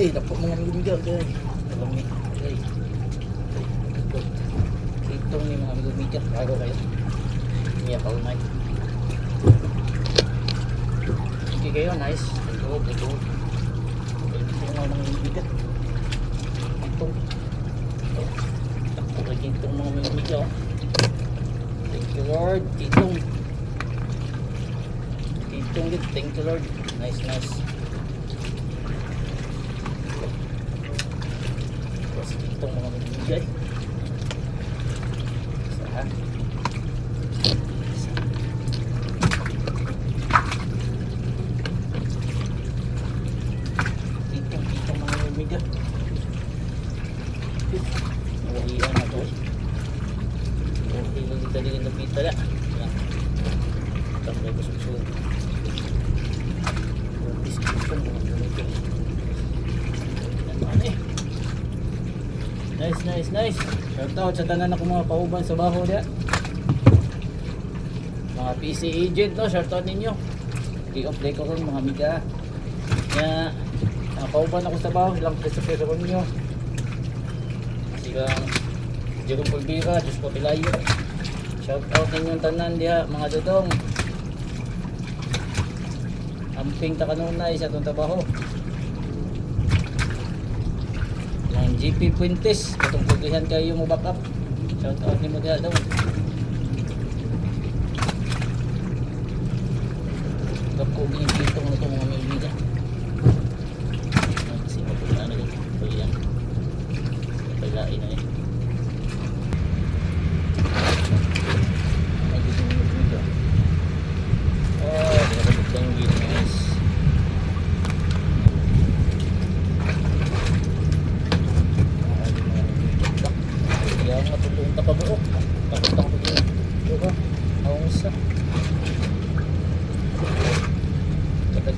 Yay, dapat mga mingga guys. Lamig guys. Kitong ni mga mingga. Bago kayo. Iya pa unay. Okay kayo, nice. Ito, ito. Ito nga mga mingga. Kitong. Takpo kay kitong mga oh. Thank you Lord. Kitong. Kitong. Thank you Lord. Nice, nice. Tapos itong magbibigay. Isa. Isa. Itong, itong mga magbibigay. Nawahiyan na to. Okay, lang dito din na pita na. Tambay ko susunod. Biscuit ko mga eh? Nice, nice, nice. Shout out sa tanan ako mga pauban sa baho niya. Mga PC agent no, shout out ninyo. Di ko ron mga miga. Kaya mga pauban ako sa baho, ilang peso peso ko ninyo. Sige, Diego Pulvira, Diyos ko pilayo. Shout out ninyong tanan diha, mga dudong. Amping ta kanunay sa itong trabaho. Ang GP Puentes, katong pugihan kayo mo backup. Shout out ni mo diha daw. Gako ni kitong na itong mga maibigan. Kasi mapula na. Pailan. Pailain na eh.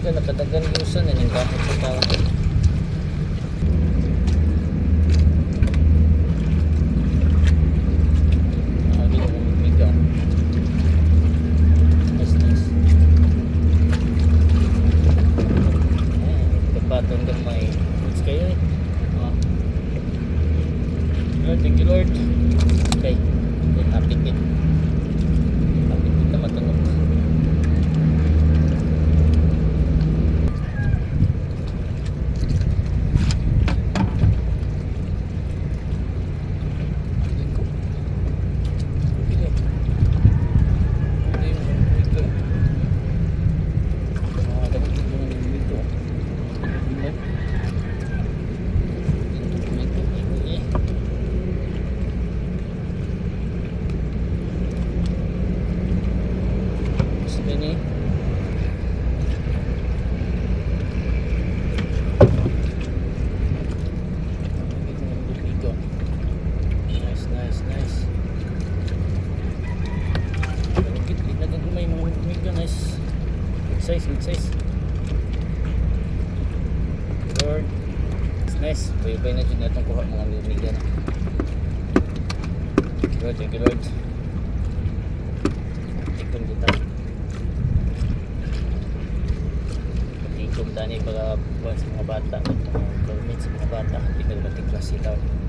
Ayan, kapatong gamay. It's kayo eh. Ah. Lord, thank you Lord. Okay. Okay, happy kid. Happy kid na matungok. Sini. Nice, nice, nice. Malagit, ilagay ko may mga humiga, nice. Good size, good size. Lord. It's nice. Bayabay na dyan itong kuha mga humiga na. Lord, thank you Lord. Tikon kita. Patikom tani para sa mga bata. Mga government sa mga bata. Hindi ka klase tao.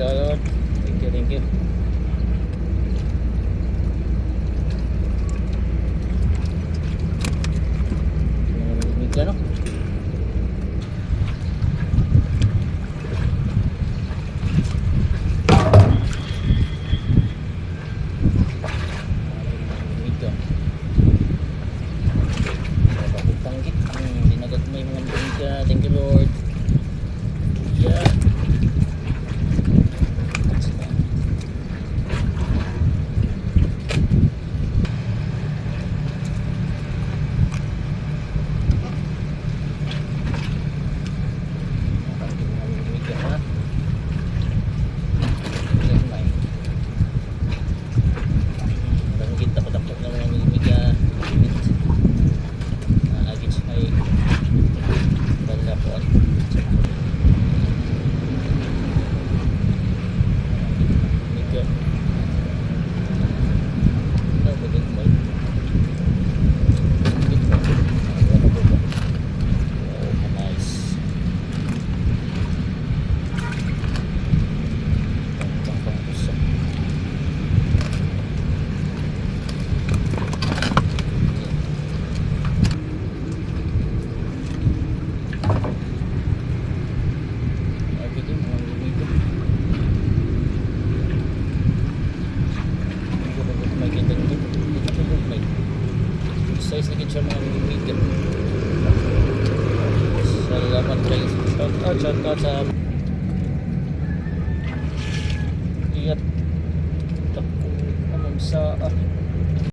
The Lord. Thank you, thank you. Nanginginig ka, no? Nanginginig ka. Tanggit. Hmm, dinagat mo yung mga nanginginig ka. Thank you, Lord. Yeah. Sa iyat takong anong sa ah,